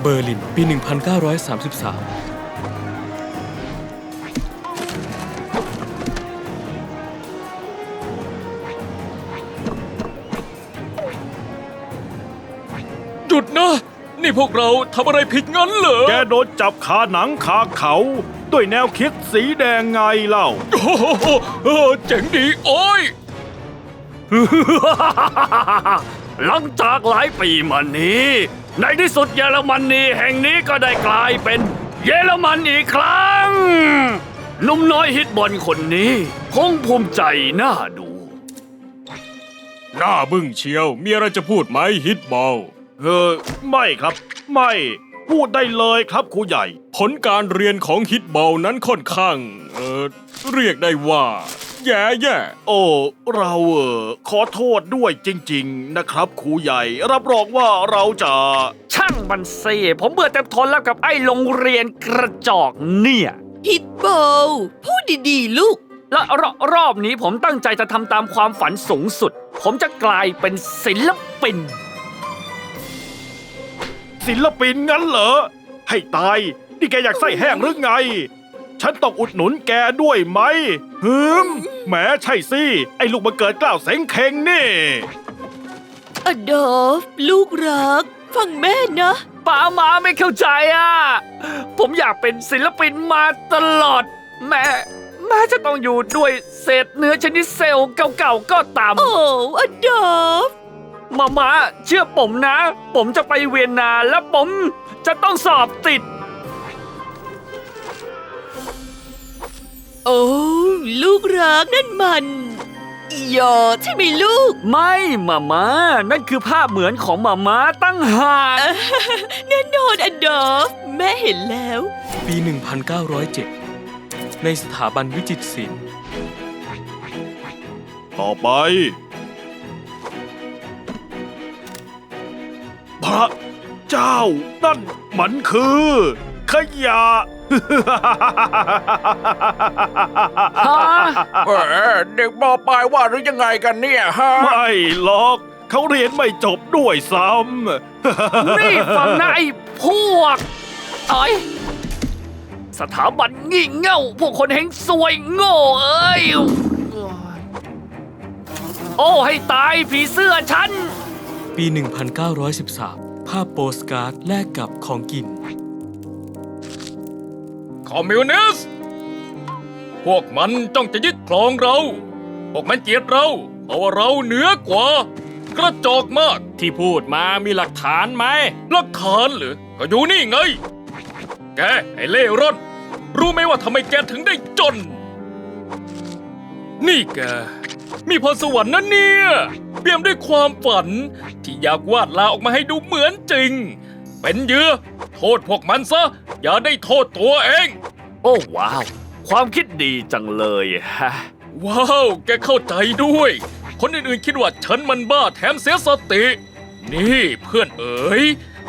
เบอร์ลิน ปี 1933หยุดนะ นี่พวกเราทำอะไรผิดงั้นเหรอ แกโดนจับคาหนังคาเขา ด้วยแนวคิดสีแดงไงเล่าโอ้โหเออเจ๋งดีโอ้ย หลังจากหลายปีมานี้ ในที่สุดเยอรมนีแห่งนี้ก็ได้กลายเป็นเยอรมันอีกครั้งหนุ่มน้อยฮิตบอลคนนี้คงภูมิใจน่าดู หน้าบึ้งเชียว มีอะไรจะพูดไหมฮิตบอลเออไม่ครับ ไม่พูดได้เลยครับครูใหญ่ ผลการเรียนของฮิตบอลนั้นค่อนข้าง เออเรียกได้ว่า แย่แย่โอ้เราเออขอโทษด้วยจริง ๆ นะครับครูใหญ่ รับรองว่าเราจะ ช่างมันเสียผมเบื่อเต็มทนแล้วกับไอ้โรงเรียนกระจอกเนี่ยฮิตโบพูดดีๆ ลูก และรรอบนี้ผมตั้งใจจะทำตามความฝันสูงสุด ผมจะกลายเป็นศิลปิน ศิลปินงั้นเหรอ ให้ตาย นี่แกอยากไส้แห้งหรือไง ฉันต้องอุดหนุนแกด้วยไหมฮึมแหมใช่สิ ไอ้ลูกมาเกิดกล้าวเสงเคงนี่ อดอล์ฟลูกรัก ฟังแม่นะ ป้ามาไม่เข้าใจอะ ผมอยากเป็นศิลปินมาตลอด แม้แม้จะต้องอยู่ด้วยเศษเนื้อชนิดเซลล์เก่าๆก็ตามโอ้อดอล์ฟมามาเชื่อผมนะ ผมจะไปเวียนนาและผมจะต้องสอบติด โอ้ลูกรักนั่นมันหยอดใช่ไหมลูก ไม่มามานั่นคือภาพเหมือนของมามาตั้งหากแน่นอนอดอล์ฟแม่เห็นแล้ว ปี 1907 ในสถาบันวิจิตรศิลป์ต่อไป พระเจ้านั่นมันคือ ขยะ ฮะเออเด็กบอปลายว่าหรือยังไงกันเนี่ยฮะ ไม่หรอกเขาเรียนไม่จบด้วยซ้นี่ฟังนะไอ้พวกเอ้ยสถาบันงี่เง่า พวกคนเฮงซวยโง่เอ้ย โอ้ให้ตายผีเสื้อฉัน ปี 1913 ภาพโปสการ์ดแลกกับของกิน คอมมิวนิสต์ พวกมันจ้องจะยึดครองเรา พวกมันเกลียดเราเพราะว่าเราเหนือกว่า กระจอกมาก ที่พูดมามีหลักฐานไหม หลักฐานเหรือก็อยู่นี่ไง แกไอ้เล่ร่อน รู้ไหมว่าทำไมแกถึงได้จน นี่แก มีพรสวรรค์นะเนี่ยเปี่ยมด้วยความฝัน ที่อยากวาดลาออกมาให้ดูเหมือนจริง เป็นเหยื่อโทษพวกมันซะ อย่าได้โทษตัวเอง โอ้ว้าว ความคิดดีจังเลยฮะ ว้าว แกเข้าใจด้วย คนอื่นๆคิดว่าฉันมันบ้าแถมเสียสติ นี่เพื่อนเอ๋ย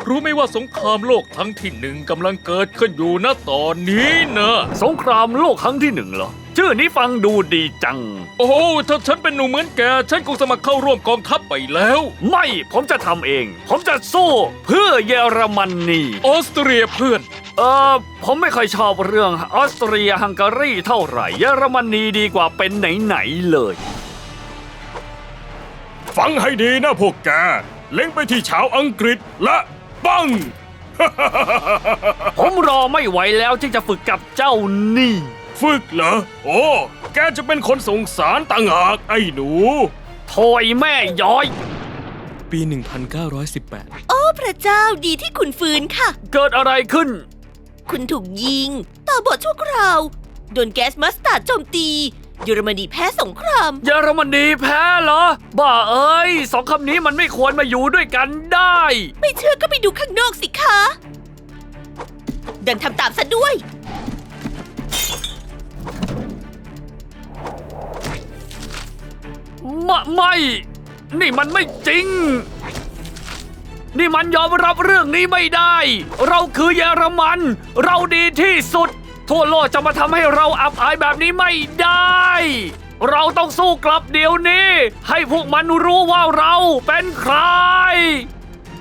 รู้ไหมว่าสงครามโลกครั้งที่หนึ่งกำลังเกิดขึ้นอยู่ณตอนนี้นะ สงครามโลกครั้งที่หนึ่งเหรอ ชื่อนี้ฟังดูดีจัง โอ้โหถ้าฉันเป็นหนุ่มเหมือนแก ฉันคงสมัครเข้าร่วมกองทัพไปแล้ว ไม่ผมจะทำเอง ผมจะสู้เพื่อเยอรมนีออสเตรียเพื่อน เออผมไม่ค่อยชอบเรื่องออสเตรียฮังการีเท่าไหร่ เยอรมนีดีกว่าเป็นไหนๆเลย ฟังให้ดีนะพวกแก เล็งไปที่ชาวอังกฤษและปัง ผมรอไม่ไหวแล้วที่จะฝึกกับเจ้านี่ ฝึกเหรอ โอ้ แกจะเป็นคนสงสารต่างหากไอ้หนูโถยแม่ย้อย ปี 1918 โอ้พระเจ้าดีที่คุณฟื้นค่ะ เกิดอะไรขึ้น คุณถูกยิงต่อบอดชั่วคราว โดนแก๊สมัสตาร์ดโจมตี เยอรมนีแพ้สงคราม เยอรมนีแพ้เหรอ บ้าเอ้ย สองคำนี้มันไม่ควรมาอยู่ด้วยกันได้ ไม่เชื่อก็ไปดูข้างนอกสิคะดันทำตามซะด้วย ไม่ไม่ นี่มันไม่จริง นี่มันยอมรับเรื่องนี้ไม่ได้ เราคือเยอรมัน เราดีที่สุด ทั่วโลกจะมาทำให้เราอับอายแบบนี้ไม่ได้ เราต้องสู้กลับเดี๋ยวนี้ ให้พวกมันรู้ว่าเราเป็นใคร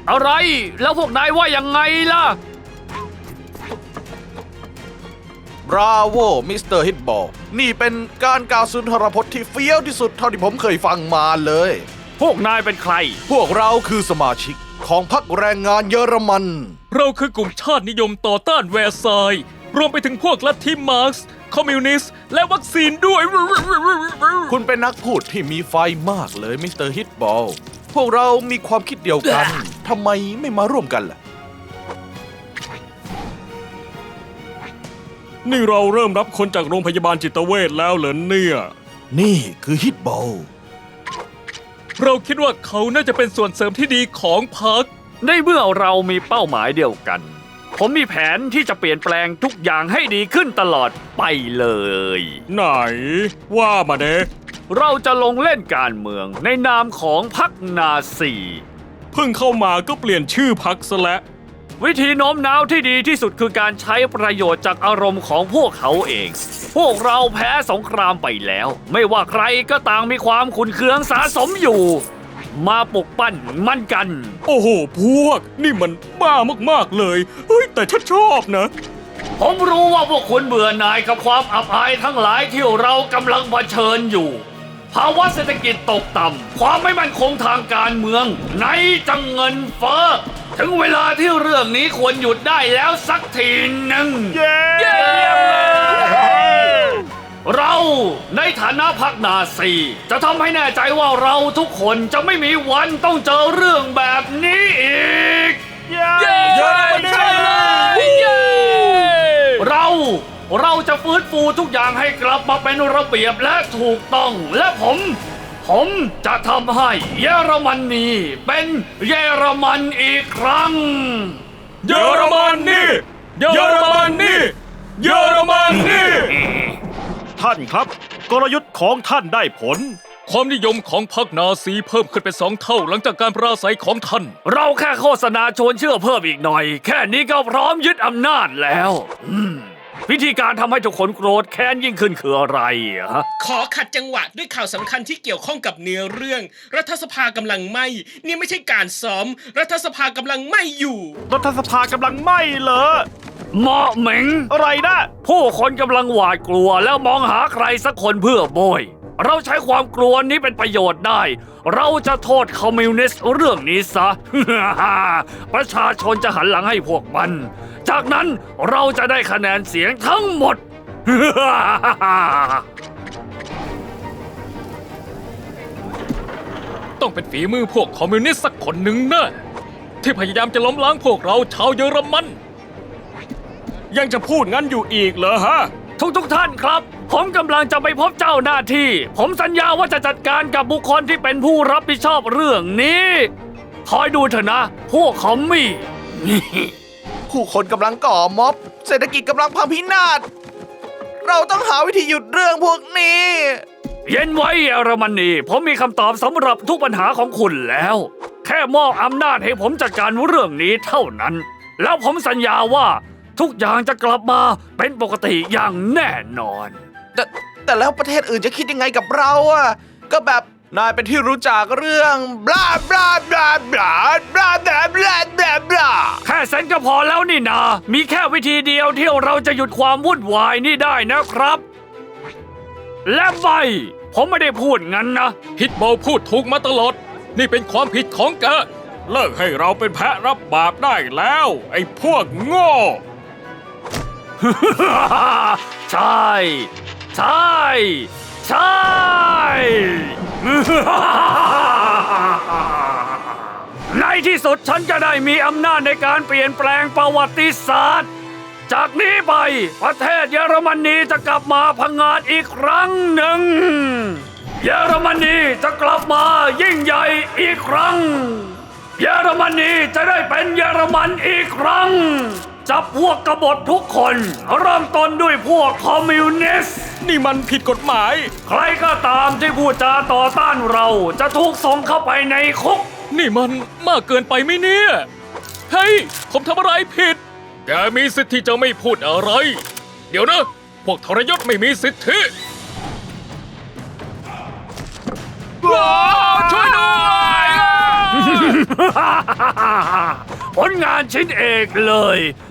อะไร แล้วพวกนายว่ายังไงล่ะ บราโวมิสเตอร์ฮิตบอลนี่เป็นการกล่าวสุนทรพจน์ที่เฟี้ยวที่สุดเท่าที่ผมเคยฟังมาเลย พวกนายเป็นใคร พวกเราคือสมาชิกของพรรคแรงงานเยอรมัน เราคือกลุ่มชาตินิยมต่อต้านแวร์ซายน์รวมไปถึงพวกลัทธิมาร์กส์คอมมิวนิสต์และวัคซีนด้วย คุณเป็นนักพูดที่มีไฟมากเลยมิสเตอร์ฮิตบอลพวกเรามีความคิดเดียวกันทำไมไม่มาร่วมกันล่ะ นี่เราเริ่มรับคนจากโรงพยาบาลจิตเวชแล้วเหรอเนี่ย นี่คือฮิตบอลเราคิดว่าเขาน่าจะเป็นส่วนเสริมที่ดีของพรรคในเมื่อเรามีเป้าหมายเดียวกัน ผมมีแผนที่จะเปลี่ยนแปลงทุกอย่างให้ดีขึ้นตลอดไปเลย ไหน ว่ามาเด้เราจะลงเล่นการเมืองในนามของพรรคนาซีเพิ่งเข้ามาก็เปลี่ยนชื่อพรรคซะแล้ว วิธีโน้มน้าวที่ดีที่สุดคือการใช้ประโยชน์จากอารมณ์ของพวกเขาเอง พวกเราแพ้สงครามไปแล้ว ไม่ว่าใครก็ต่างมีความขุนเคืองสะสมอยู่ มาปลุกปั้นมันกัน โอ้โห พวก นี่มันบ้ามากๆเลย เฮ้ย แต่ฉันชอบนะ ผมรู้ว่าพวกคุณเบื่อหน่ายกับความอับอายทั้งหลายที่เรากำลังเผชิญอยู่ ภาวะเศรษฐกิจตกต่ำ ความไม่มั่นคงทางการเมืองไหนจังเงินเฟ้อ ถึงเวลาที่เรื่องนี้ควรหยุดได้แล้วสักทีหนึ่ง เย้เราในฐานะพรรคนาซี จะทำให้แน่ใจว่าเราทุกคนจะไม่มีวันต้องเจอเรื่องแบบนี้อีก เย้ เย้ใช่เลยเย้เรา เราจะฟื้นฟูทุกอย่างให้กลับมาเป็นระเบียบและถูกต้อง และผม ผมจะทำให้เยอรมนีเป็นเยอรมันอีกครั้ง เยอรมันนี่ เยอรมันนี่ เยอรมันนี่ ท่านครับ กลยุทธ์ของท่านได้ผล ความนิยมของพรรคนาซีเพิ่มขึ้นเป็นสองเท่าหลังจากการปราศัยของท่าน เราแค่โฆษณาชวนเชื่อเพิ่มอีกหน่อย แค่นี้ก็พร้อมยึดอำนาจแล้ว อืม วิธีการทำให้ทุกคนโกรธแค้นยิ่งขึ้นคืออะไรอะฮะขอขัดจังหวะด้วยข่าวสำคัญที่เกี่ยวข้องกับเนื้อเรื่อง รัฐสภากำลังไหมนี่ไม่ใช่การซ้อม รัฐสภากำลังไหมอยู่ รัฐสภากำลังไหม้เหรอเหมาะเหม็ง อะไรนะผู้คนกำลังหวาดกลัวแล้วมองหาใครสักคนเพื่อโบย เราใช้ความกลัวนี้เป็นประโยชน์ได้ เราจะโทษคอมมิวนิสต์เรื่องนี้ซะ ประชาชนจะหันหลังให้พวกมัน จากนั้นเราจะได้คะแนนเสียงทั้งหมด ต้องเป็นฝีมือพวกคอมมิวนิสต์สักคนหนึ่งนะที่พยายามจะล้มล้างพวกเราชาวเยอรมัน ยังจะพูดงั้นอยู่อีกเหรอฮะ ทุกทุกๆท่านครับ ผมกำลังจะไปพบเจ้าหน้าที่ ผมสัญญาว่าจะจัดการกับบุคคลที่เป็นผู้รับผิดชอบเรื่องนี้ คอยดูเถอะนะ พวกคอมมี่ ผู้คนกำลังก่อม็อบ เศรษฐกิจกำลังพังพินาศ เราต้องหาวิธีหยุดเรื่องพวกนี้ เย็นไว้เยอรมนีผมมีคำตอบสำหรับทุกปัญหาของคุณแล้ว แค่มอบอำนาจให้ผมจัดการเรื่องนี้เท่านั้น แล้วผมสัญญาว่าทุกอย่างจะกลับมาเป็นปกติอย่างแน่นอน แต่แต่แล้วประเทศอื่นจะคิดยังไงกับเราอะ ก็แบบ นายเป็นที่รู้จักเรื่องบลาบลาบลาบลาบลาบลาบลาบลาบลาแค่เซ็นก็พอแล้วนี่นา มีแค่วิธีเดียวที่เราจะหยุดความวุ่นวายนี่ได้นะครับ และไม่ผมไม่ได้พูดงั้นนะ ฮิตบอลพูดถูกมาตลอด นี่เป็นความผิดของแกเลิกให้เราเป็นแพะรับบาปได้แล้ว ไอ้พวกโง่ ใช่ ใช่ ใช่ ในที่สุดฉันจะได้มีอำนาจในการเปลี่ยนแปลงประวัติศาสตร์ จากนี้ไปประเทศเยอรมนีจะกลับมาพังงาดอีกครั้งหนึ่ง เยอรมนีจะกลับมายิ่งใหญ่อีกครั้ง เยอรมนีจะได้เป็นเยอรมันอีกครั้ง จับพวกกบฏทุกคน เริ่มต้นด้วยพวกคอมมิวนิสต์นี่มันผิดกฎหมาย ใครก็ตามที่พูดจาต่อต้านเราจะถูกส่งเข้าไปในคุก นี่มันมากเกินไปไหมเนี่ย เฮ้ย ผมทำอะไรผิด แกมีสิทธิ์ที่จะไม่พูดอะไร เดี๋ยวนะ พวกทรยศไม่มีสิทธิว้าวช่วยด้วยผลงานชิ้นเอกเลย